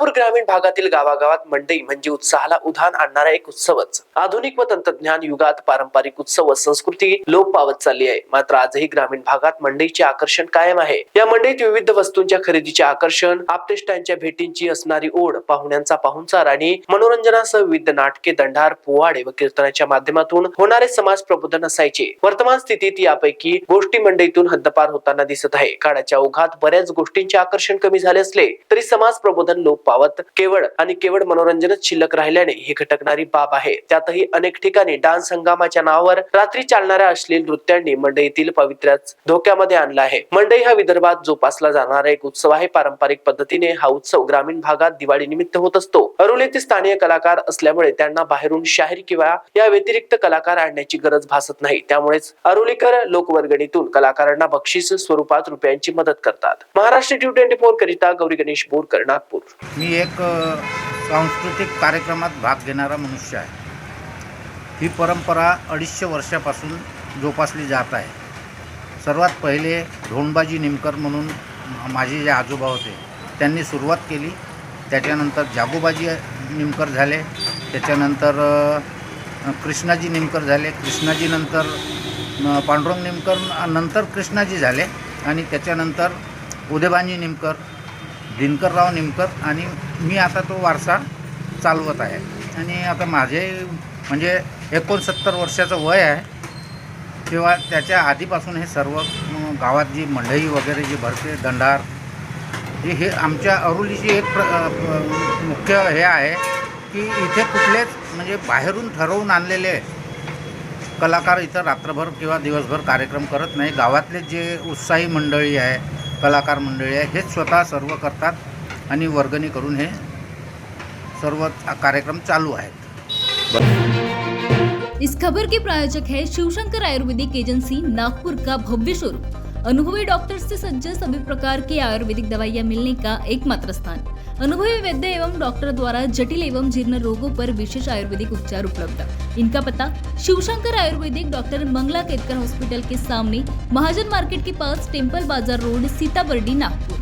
नागपूर ग्रामीण भागातील गावागावात मंडई म्हणजे उत्साहाला उधाण आणणारा एक उत्सवच. आधुनिक व तंत्रज्ञान युगात पारंपरिक उत्सव व संस्कृती लोप पावत चालली आहे. मात्र आजही ग्रामीण भागात मंडईचे आकर्षण कायम आहे. या मंडईत विविध वस्तूंच्या खरेदीचे आकर्षण आपतेष्टांच्या भेटींची असणारी ओढ पाहुण्यांचा पाहुणचार आणि मनोरंजनासह विविध नाटके दंडार पोवाडे व कीर्तनाच्या माध्यमातून होणारे समाज प्रबोधन असायचे. वर्तमान स्थितीत यापैकी गोष्टी मंडईतून हद्दपार होताना दिसत आहे. काळाच्या ओघात बऱ्याच गोष्टींचे आकर्षण कमी झाले असले तरी समाज प्रबोधन लोप पावत केवळ आणि केवळ मनोरंजनच शिल्लक राहिल्याने ही खटकणारी बाब आहे. त्यातही अनेक ठिकाणी डान्स हंगामाच्या नावावर रात्री चालणाऱ्या अश्लील नृत्यांनी मंडईतील पवित्र्याच धोक्यामध्ये आणला आहे. मंडई हा विदर्भात जोपासला जाणारा एक उत्सव आहे. पारंपरिक पद्धतीने हा उत्सव ग्रामीण भागात दिवाळी निमित्त होत असतो. अरुलेतील स्थानीय कलाकार असल्यामुळे त्यांना बाहेरून शाहीर किंवा या व्यतिरिक्त कलाकार आणण्याची गरज भासत नाही. त्यामुळेच अरुलीकर लोकवर्गणीतून कलाकारांना बक्षीस स्वरूपात रुपयांची मदत करतात. महाराष्ट्र ट्यू ट्वेंटी फोर करिता गौरी गणेश बोरकर नागपूर. मी एक सांस्कृतिक कार्यक्रमात भाग घेणारा मनुष्य आहे. ही परंपरा अडीचशे वर्षापासून जोपासली जात आहे. सर्वात पहिले ढोणबाजी निमकर म्हणून माझे जे आजोबा होते त्यांनी सुरुवात केली. त्याच्यानंतर जागोबाजी निमकर झाले. त्याच्यानंतर कृष्णाजी निमकर झाले. कृष्णाजीनंतर पांडुरंग निमकर नंतर कृष्णाजी झाले. आणि त्याच्यानंतर उदयबाजी निमकर दिनकरराव निमकर आणि मी आता तो वारसा चालवत आहे. आणि आता माझे म्हणजे एकोणसत्तर वर्षाचं वय आहे. किंवा त्याच्या आधीपासून हे सर्व गावात जी मंडई वगैरे जी भरते दंडार हे हे आमच्या अरुलीची एक प्र मुख्य हे आहे की इथे कुठलेच म्हणजे बाहेरून ठरवून आणलेले कलाकार इथं रात्रभर किंवा दिवसभर कार्यक्रम करत नाही. गावातले जे उत्साही मंडळी आहे कलाकार मंडळी आहे. हेच स्वतः सर्व करतात आणि वर्गणी करून हे सर्व कार्यक्रम चालू आहेत. इस खबर के प्रायोजक है शिवशंकर आयुर्वेदिक एजेंसी नागपुर का भव्य शोरूम अनुभवी डॉक्टर से सज्ज सभी प्रकार की आयुर्वेदिक दवाइयाँ मिलने का एकमात्र स्थान। अनुभवी वैद्य एवं डॉक्टर द्वारा जटिल एवं जीर्ण रोगों पर विशेष आयुर्वेदिक उपचार उपलब्ध. इनका पता शिवशंकर आयुर्वेदिक डॉक्टर मंगला केतकर हॉस्पिटल के सामने महाजन मार्केट के पास टेम्पल बाजार रोड सीताबर्डी नागपुर.